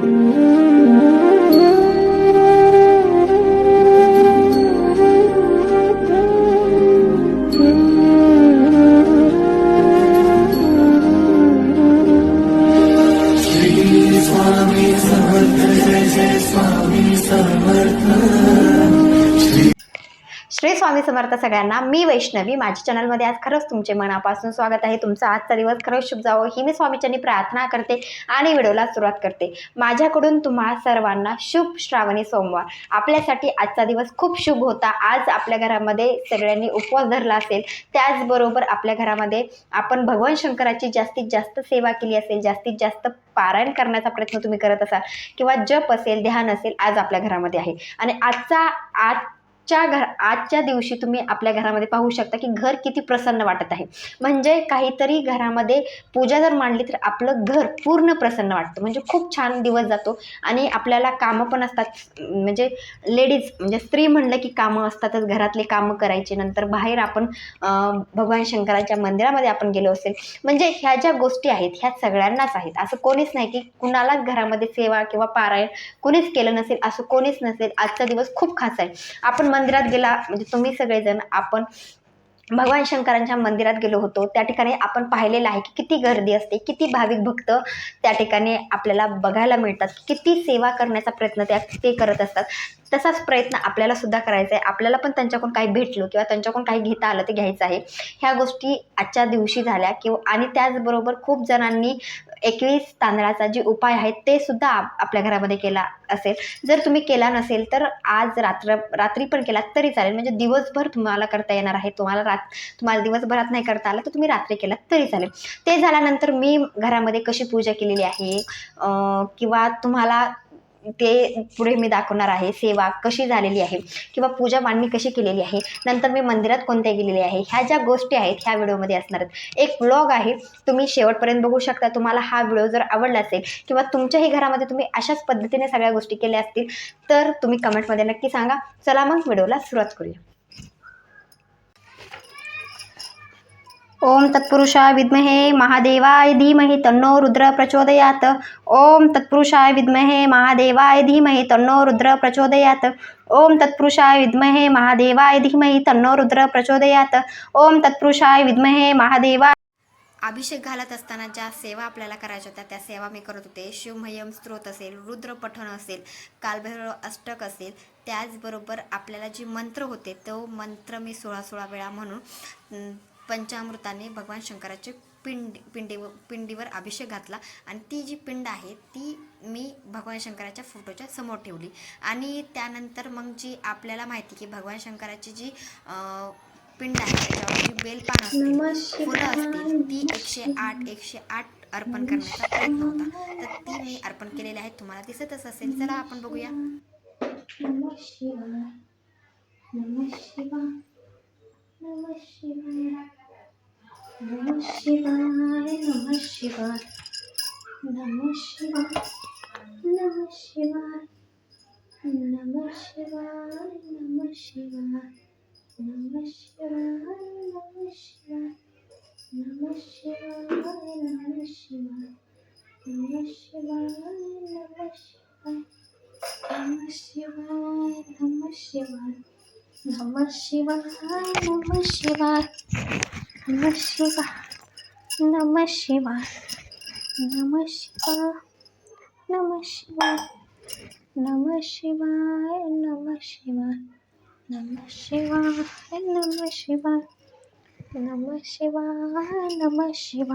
Thank you. Swami Samarth सगळ्यांना मी वैष्णवी माझ्या चॅनलमध्ये आज खरंच तुमचे मनापासून स्वागत आहे. तुमचा आजचा दिवस खरंच शुभ जावो. ही मी स्वामीच्यांनी प्रार्थना करते आणि व्हिडिओला सुरुवात करते. माझ्याकडून तुम्हा सर्वांना शुभ श्रावणी सोमवार. आपल्यासाठी आजचा दिवस खूप शुभ होता. आज आपल्या घरामध्ये सगळ्यांनी उपवास धरला असेल. त्याचबरोबर आपल्या घरामध्ये आपण भगवान शंकराची जास्तीत जास्त सेवा केली असेल जास्तीत जास्त पारायण करण्याचा प्रयत्न तुम्ही करत असाल किंवा जप असेल ध्यान असेल आज आपल्या घरामध्ये आहे. आणि आजचा आज आजच्या घर आजच्या दिवशी तुम्ही आपल्या घरामध्ये पाहू शकता की घर किती प्रसन्न वाटत आहे. म्हणजे काहीतरी घरामध्ये पूजा जर मांडली तर आपलं घर पूर्ण प्रसन्न वाटतं. म्हणजे खूप छान दिवस जातो आणि आपल्याला कामं पण असतात. म्हणजे लेडीज म्हणजे स्त्री म्हणलं की कामं असतातच. घरातले कामं करायचे नंतर बाहेर आपण भगवान शंकराच्या मंदिरामध्ये आपण गेलो असेल. म्हणजे ह्या ज्या गोष्टी आहेत ह्या सगळ्यांनाच आहेत. असं कोणीच नाही की कुणालाच घरामध्ये सेवा किंवा पारायण कोणीच केलं नसेल. असं कोणीच नसेल. आजचा दिवस खूप खास आहे. आपण मंदिरात गेला म्हणजे तुम्ही सगळेजण आपण भगवान शंकरांच्या मंदिरात गेलो होतो त्या ठिकाणी आपण पाहिलेलं आहे की किती गर्दी असते किती भाविक भक्त त्या ठिकाणी आपल्याला बघायला मिळतात किती सेवा करण्याचा प्रयत्न त्या ते करत असतात. तसाच प्रयत्न आपल्याला सुद्धा करायचा आहे. आपल्याला पण त्यांच्याकडून काही भेटलो किंवा त्यांच्याकडून काही घेता आलं ते घ्यायचं आहे. ह्या गोष्टी आजच्या दिवशी झाल्या किंवा आणि त्याचबरोबर खूप जणांनी एकवीस तांदळाचा जे उपाय आहे ते सुद्धा आपल्या घरामध्ये केला असेल. जर तुम्ही केला नसेल तर आज रात्र रात्री पण केला तरी चालेल. म्हणजे दिवसभर तुम्हाला करता येणार आहे. तुम्हाला रात तुम्हाला दिवसभरात नाही करता आलं तर तुम्ही रात्री केलात तरी चालेल. ते झाल्यानंतर मी घरामध्ये कशी पूजा केलेली आहे? किंवा तुम्हाला ते पुढे मी दाखवणार आहे सेवा कशी झालेली आहे किंवा पूजा मांडणी कशी केलेली आहे नंतर मी मंदिरात कोणत्या गेलेली आहे ह्या ज्या गोष्टी आहेत ह्या व्हिडिओमध्ये असणार आहेत. एक व्लॉग आहे तुम्ही शेवटपर्यंत बघू शकता तुम्हाला हा व्हिडिओ जर आवडला असेल किंवा तुमच्याही घरामध्ये तुम्ही अशाच पद्धतीने सगळ्या गोष्टी केल्या असतील तर तुम्ही कमेंटमध्ये नक्की सांगा. चला मग व्हिडिओला सुरुवात करूया. ओम तत्पुरुषाय विद्महे महादेवाय धीमहि तन्नो रुद्र प्रचोदयात। ओम तत्पुरुषाय विद्महे महादेवाय धीमहि तन्नो रुद्र प्रचोदयात। ओम तत्पुरुषाय विद्महे महादेवाय धीमहि तन्नो रुद्र प्रचोदयात। ओम तत्पुरुषाय विद्महे महादेवा अभिषेक घालत असताना ज्या सेवा आपल्याला करायच्या होत्या त्या सेवा मी करत होते. शिवमयम स्त्रोत असेल रुद्रपठण असेल कालभैरव अष्टक असेल त्याचबरोबर आपल्याला जे मंत्र होते तो मंत्र मी सोळा सोळा वेळा म्हणून पंचामृताने भगवान शंकराचे पिंड पिंडीवर पिंडीवर अभिषेक घातला. आणि ती जी पिंड आहे ती मी भगवान शंकराच्या फोटोच्या समोर ठेवली. आणि त्यानंतर मग जी आपल्याला माहिती की भगवान शंकराची जी पिंड आहे त्याच्यावरची बेलपान असतील फुलं असतील ती एकशे आठ एकशे आठ अर्पण करण्याचा प्रयत्न होता. तर ती मी अर्पण केलेली आहे. तुम्हाला दिसतच असेल चला आपण बघूया. नमः शिवाय नमः शिवाय नमः शिवाय नमः शिवाय नमः शिवाय नमः शिवाय नमः शिवाय नमः शिवाय नमः शिवाय नमः शिवाय नमः शिवाय नमः शिवाय नमः शिवाय नमः शिवाय नमः शिवाय ナマシバ、ナマシバ、ナマしば、ナマシバ、ナマシバ、ナマしば、ナマシバ、ナマシバ、ナマしば、ナマシバ、ナマシバ、ナマしば、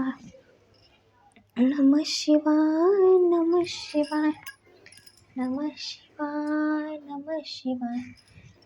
ナマシバ、ナマシバ、ナマシバ、ナマシバ、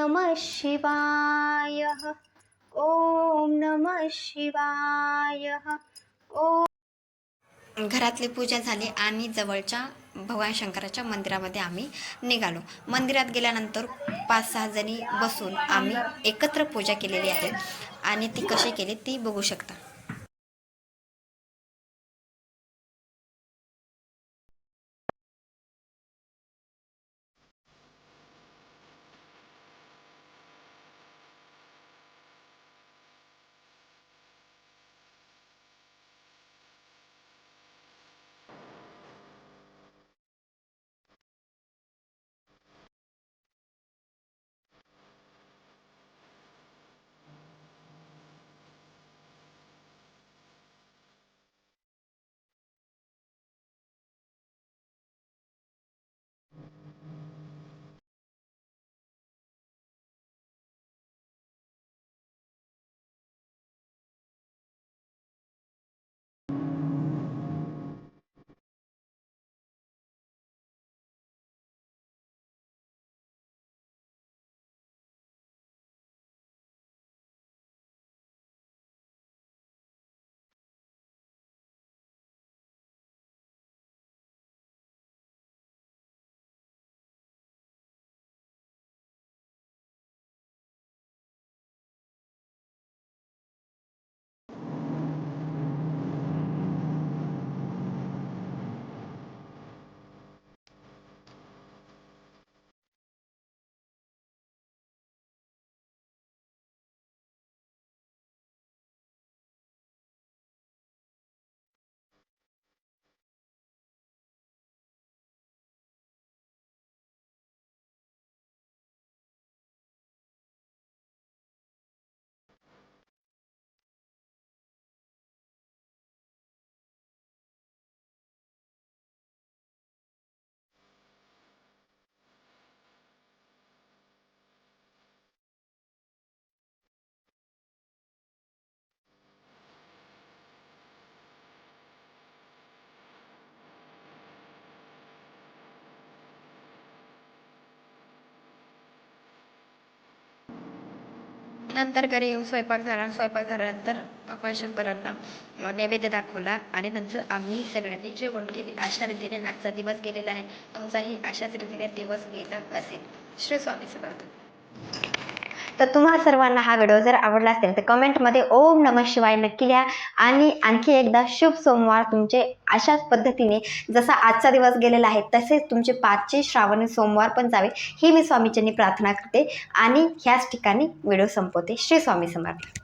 नम नमः शिवाय। ओम नमः शिवाय। ओम। घरातली पूजा झाली. आणि जवळच्या भगवान शंकराच्या मंदिरामध्ये आम्ही निघालो. मंदिरात गेल्यानंतर पाच सहा जणी बसून आम्ही एकत्र पूजा केलेली आहे. आणि ती कशी केली ती बघू शकता. नंतर घरी येऊन स्वयंपाक झाला. स्वयंपाक झाल्यानंतर भगवान शंकरांना नैवेद्य दाखवला आणि नंतर आम्ही सगळ्यांनी जेवण केले. अशा रीतीने आजचा दिवस गेलेला आहे. तुमचाही अशाच रीतीने दिवस गेला असेल. श्री स्वामी समर्थ. तर तुम्हा सर्वांना हा व्हिडिओ जर आवडला असेल तर कमेंटमध्ये ओम नमः शिवाय नक्की लिहा. आणि आणखी एकदा शुभ सोमवार तुमचे अशाच पद्धतीने जसा आजचा दिवस गेलेला आहे तसेच तुमचे पाचचे श्रावणी सोमवार पण जावे ही मी स्वामीच्यांनी प्रार्थना करते. आणि ह्याच ठिकाणी व्हिडिओ संपवते. श्री स्वामी समर्थ.